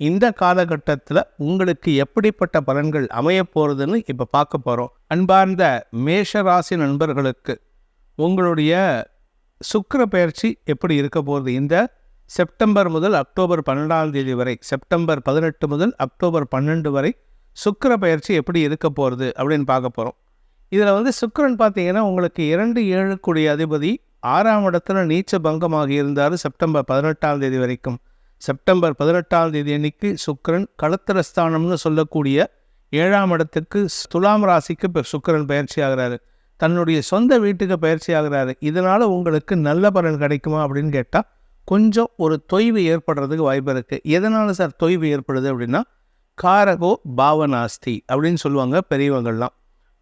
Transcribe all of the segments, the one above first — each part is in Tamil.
இந்த காலகட்டத்தில் உங்களுக்கு எப்படிப்பட்ட பலன்கள் அமைய போகிறதுன்னு இப்போ பார்க்க போகிறோம் அன்பார்ந்த மேஷ ராசி நண்பர்களுக்கு உங்களுடைய சுக்கர பயிற்சி எப்படி இருக்க போகிறது இந்த செப்டம்பர் முதல் அக்டோபர் பன்னெண்டாம் தேதி வரை செப்டம்பர் பதினெட்டு முதல் அக்டோபர் பன்னெண்டு வரை சுக்கர பயிற்சி எப்படி இருக்க போகிறது அப்படின்னு பார்க்க போகிறோம் இதில் வந்து சுக்கரன் பார்த்தீங்கன்னா உங்களுக்கு இரண்டு ஏழு கூடிய அதிபதி ஆறாம் இடத்துல நீச்ச பங்கமாக இருந்தார் செப்டம்பர் பதினெட்டாம் தேதி வரைக்கும். செப்டம்பர் பதினெட்டாம் தேதி அன்னைக்கு சுக்கிரன் களத்திரஸ்தானம்னு சொல்லக்கூடிய ஏழாம் இடத்துக்கு துலாம் ராசிக்கு இப்போ சுக்கிரன் பயிற்சி ஆகிறாரு. தன்னுடைய சொந்த வீட்டுக்கு பயிற்சி ஆகிறாரு. இதனால் உங்களுக்கு நல்ல பலன் கிடைக்குமா அப்படின்னு கேட்டால் கொஞ்சம் ஒரு தொய்வு ஏற்படுறதுக்கு வாய்ப்பு இருக்குது எதனால் சார் தொய்வு ஏற்படுது அப்படின்னா காரகோ பாவனாஸ்தி அப்படின்னு சொல்லுவாங்க பெரியவங்கள்லாம்.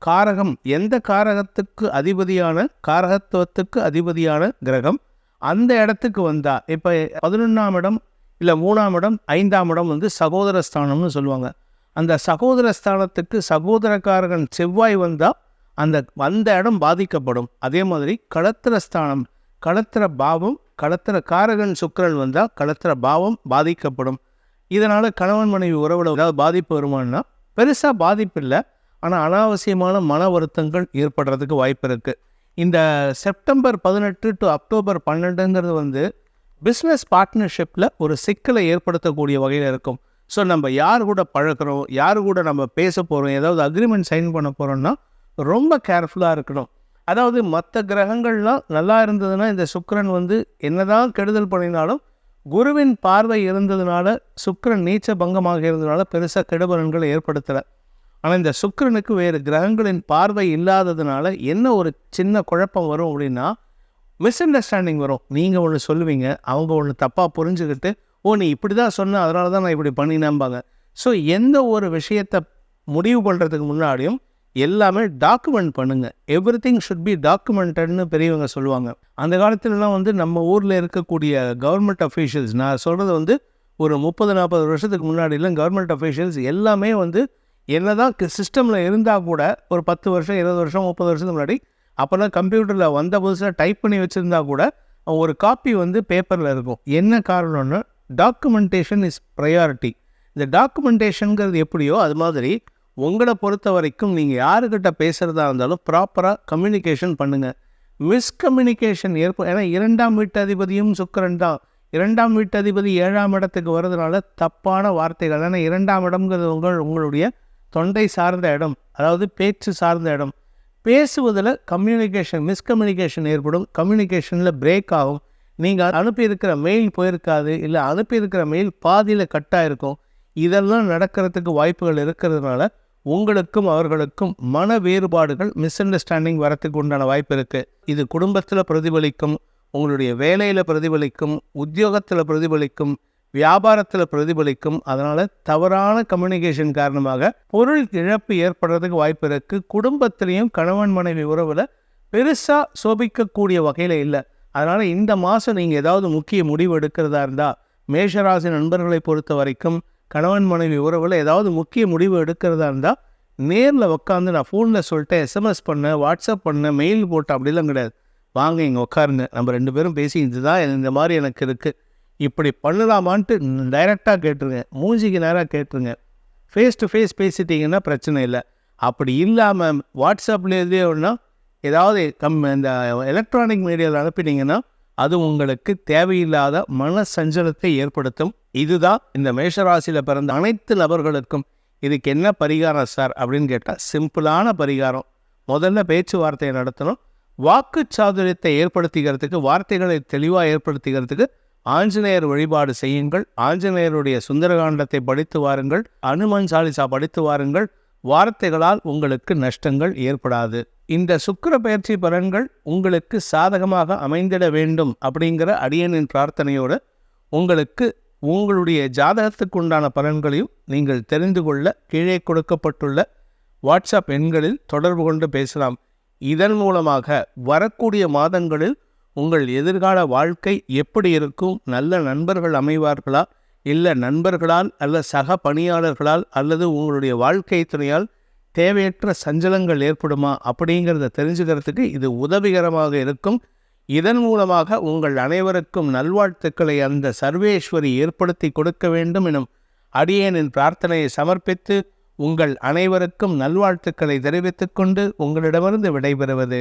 காரகம் எந்த காரகத்துக்கு அதிபதியான காரகத்துவத்துக்கு அதிபதியான கிரகம் அந்த இடத்துக்கு வந்தா இப்போ பதினொன்றாம் இடம் இல்லை மூணாம் இடம் ஐந்தாம் இடம் வந்து சகோதர ஸ்தானம்னு சொல்லுவாங்க. அந்த சகோதர ஸ்தானத்துக்கு சகோதரக்காரகன் செவ்வாய் வந்தால் அந்த வந்த இடம் பாதிக்கப்படும். அதே மாதிரி களத்திர ஸ்தானம் களத்திர பாவம் களத்திர காரகன் சுக்கரன் வந்தால் களத்திர பாவம் பாதிக்கப்படும். இதனால் கணவன் மனைவி உறவில் ஏதாவது பாதிப்பு வருமானா? பெருசாக பாதிப்பு இல்லை. ஆனால் அனாவசியமான மன வருத்தங்கள் ஏற்படுறதுக்கு வாய்ப்பு இருக்குது இந்த செப்டம்பர் பதினெட்டு டு அக்டோபர் பன்னெண்டுங்கிறது வந்து பிஸ்னஸ் பார்ட்னர்ஷிப்பில் ஒரு சிக்கலை ஏற்படுத்தக்கூடிய வகையில் இருக்கும். ஸோ நம்ம யார் கூட பழக்கிறோம் யார் கூட நம்ம பேச போகிறோம் ஏதாவது அக்ரிமெண்ட் சைன் பண்ண போகிறோம்னா ரொம்ப கேர்ஃபுல்லாக இருக்கணும். அதாவது மற்ற கிரகங்கள்லாம் நல்லா இருந்ததுன்னா இந்த சுக்கரன் வந்து என்னதான் கெடுதல் பண்ணினாலும் குருவின் பார்வை இருந்ததுனால சுக்கரன் நீச்ச பங்கமாக இருந்ததுனால பெருசாக கெடுபலன்களை ஏற்படுத்தலை. ஆனால் இந்த சுக்கிரனுக்கு வேறு கிரகங்களின் பார்வை இல்லாததுனால என்ன ஒரு சின்ன குழப்பம் வரும் அப்படின்னா மிஸ் அண்டர்ஸ்டாண்டிங் வரும். நீங்கள் ஒன்று சொல்லுவீங்க அவங்க ஒன்று தப்பாக புரிஞ்சுக்கிட்டு ஓ நீ இப்படி தான் சொன்ன அதனால தான் நான் இப்படி பண்ணினேன்பாங்க. ஸோ எந்த ஒரு விஷயத்தை முடிவு பண்ணுறதுக்கு முன்னாடியும் எல்லாமே டாக்குமெண்ட் பண்ணுங்கள் எவ்ரி திங் ஷுட் பி டாக்குமெண்டட்னு பெரியவங்க சொல்லுவாங்க. அந்த காலத்துலலாம் வந்து நம்ம ஊரில் இருக்கக்கூடிய கவர்மெண்ட் அஃபீஷியல்ஸ் நான் சொல்கிறது வந்து ஒரு முப்பது நாற்பது வருஷத்துக்கு முன்னாடிலாம் கவர்மெண்ட் அஃபீஷியல்ஸ் எல்லாமே வந்து என்னதான் சிஸ்டமில் இருந்தால் கூட ஒரு பத்து வருஷம் இருபது வருஷம் முப்பது வருஷத்துக்கு முன்னாடி அப்போல்லாம் கம்ப்யூட்டரில் வந்த புதுசில் டைப் பண்ணி வச்சுருந்தா கூட ஒரு காப்பி வந்து பேப்பரில் இருக்கும். என்ன காரணம்னா டாக்குமெண்டேஷன் இஸ் ப்ரையாரிட்டி இந்த டாக்குமெண்டேஷனுங்கிறது எப்படியோ அது மாதிரி உங்களை பொறுத்த வரைக்கும் நீங்கள் யாருக்கிட்ட பேசுகிறதா இருந்தாலும் ப்ராப்பராக கம்யூனிகேஷன் பண்ணுங்கள் மிஸ்கம்யூனிகேஷன் ஏற்ப ஏன்னா இரண்டாம் வீட்டு அதிபதியும் சுக்கரன் தான். இரண்டாம் வீட்டு அதிபதி ஏழாம் இடத்துக்கு வர்றதுனால தப்பான வார்த்தைகள். ஏன்னா இரண்டாம் இடம்ங்கிறது உங்கள் உங்களுடைய தொண்டை சார்ந்த இடம். அதாவது பேச்சு சார்ந்த இடம். பேசுவதில் கம்யூனிகேஷன் மிஸ்கம்யூனிகேஷன் ஏற்படும். கம்யூனிகேஷனில் பிரேக் ஆகும். நீங்கள் அனுப்பியிருக்கிற மெயில் போயிருக்காது இல்லை அனுப்பியிருக்கிற மெயில் பாதியில் கட்டாக இருக்கும் இதெல்லாம் நடக்கிறதுக்கு வாய்ப்புகள் இருக்கிறதுனால உங்களுக்கும் அவர்களுக்கும் மன வேறுபாடுகள் மிஸ் அண்டர்ஸ்டாண்டிங் வரத்துக்கு உண்டான வாய்ப்பு இருக்குது இது குடும்பத்தில் பிரதிபலிக்கும் உங்களுடைய வேலையில் பிரதிபலிக்கும் உத்தியோகத்தில் பிரதிபலிக்கும் வியாபாரத்தில் பிரதிபலிக்கும். அதனால் தவறான கம்யூனிகேஷன் காரணமாக பொருள் இழப்பு ஏற்படுறதுக்கு வாய்ப்பு இருக்குது குடும்பத்திலையும் கணவன் மனைவி உறவில் பெருசாக சோபிக்கக்கூடிய வகையில் இல்லை. அதனால் இந்த மாதம் நீங்கள் ஏதாவது முக்கிய முடிவு எடுக்கிறதா இருந்தால் மேஷராசி நண்பர்களை பொறுத்த வரைக்கும் கணவன் மனைவி உறவில் ஏதாவது முக்கிய முடிவு எடுக்கிறதா இருந்தால் நேரில் உட்காந்து நான் ஃபோனில் சொல்லிட்டேன் எஸ்எம்எஸ் பண்ணேன் வாட்ஸ்அப் பண்ணேன் மெயில் போட்டேன் அப்படிலாம் கிடையாது. வாங்க இங்கே உட்காருங்க நம்ம ரெண்டு பேரும் பேசி இதுதான் இந்த மாதிரி எனக்கு இருக்குது இப்படி பண்ணலாமான்ட்டு டைரெக்டாக கேட்டுருங்க. மூஞ்சிக்கு நேராக கேட்டுருங்க. ஃபேஸ் டு ஃபேஸ் பேசிட்டீங்கன்னா பிரச்சனை இல்லை. அப்படி இல்லாமல் வாட்ஸ்அப்பில் எதே ஒன்றா ஏதாவது கம் இந்த எலக்ட்ரானிக் மீடியாவில் அனுப்பினீங்கன்னா அது உங்களுக்கு தேவையில்லாத மன சஞ்சலத்தை ஏற்படுத்தும். இதுதான் இந்த மேஷராசியில் பிறந்த அனைத்து நபர்களுக்கும் இதுக்கு என்ன பரிகாரம் சார்? அப்படின்னு கேட்டால் சிம்பிளான பரிகாரம். முதல்ல பேச்சுவார்த்தையை நடத்தணும். வாக்கு சாதுரியத்தை ஏற்படுத்திக்கிறதுக்கு வார்த்தைகளை தெளிவாக ஏற்படுத்திக்கிறதுக்கு ஆஞ்சநேயர் வழிபாடு செய்யுங்கள். ஆஞ்சநேயருடைய சுந்தரகாண்டத்தை படித்து வாருங்கள். அனுமன் சாலிசா படித்து வாருங்கள். வார்த்தைகளால் உங்களுக்கு நஷ்டங்கள் ஏற்படாது. இந்த சுக்கிர பயிற்சி பலன்கள் உங்களுக்கு சாதகமாக அமைந்திட வேண்டும் அப்படிங்கிற அடியனின் பிரார்த்தனையோடு உங்களுக்கு உங்களுடைய ஜாதகத்துக்கு உண்டான பலன்களையும் நீங்கள் தெரிந்து கொள்ள கீழே கொடுக்கப்பட்டுள்ள வாட்ஸ்அப் எண்களில் தொடர்பு கொண்டு பேசலாம். இதன் மூலமாக வரக்கூடிய மாதங்களில் உங்கள் எதிர்கால வாழ்க்கை எப்படி இருக்கும்? நல்ல நண்பர்கள் அமைவார்களா? இல்லை நண்பர்களால் அல்ல சக பணியாளர்களால் அல்லது உங்களுடைய வாழ்க்கை துணையால் தேவையற்ற சஞ்சலங்கள் ஏற்படுமா? அப்படிங்கிறத தெரிஞ்சுக்கிறதுக்கு இது உதவிகரமாக இருக்கும். இதன் மூலமாக உங்கள் அனைவருக்கும் நல்வாழ்த்துக்களை அந்த சர்வேஸ்வரி ஏற்படுத்தி கொடுக்க வேண்டும் எனும் அடியேனின் பிரார்த்தனையை சமர்ப்பித்து உங்கள் அனைவருக்கும் நல்வாழ்த்துக்களை தெரிவித்துக்கொண்டு உங்களிடமிருந்து விடைபெறுவது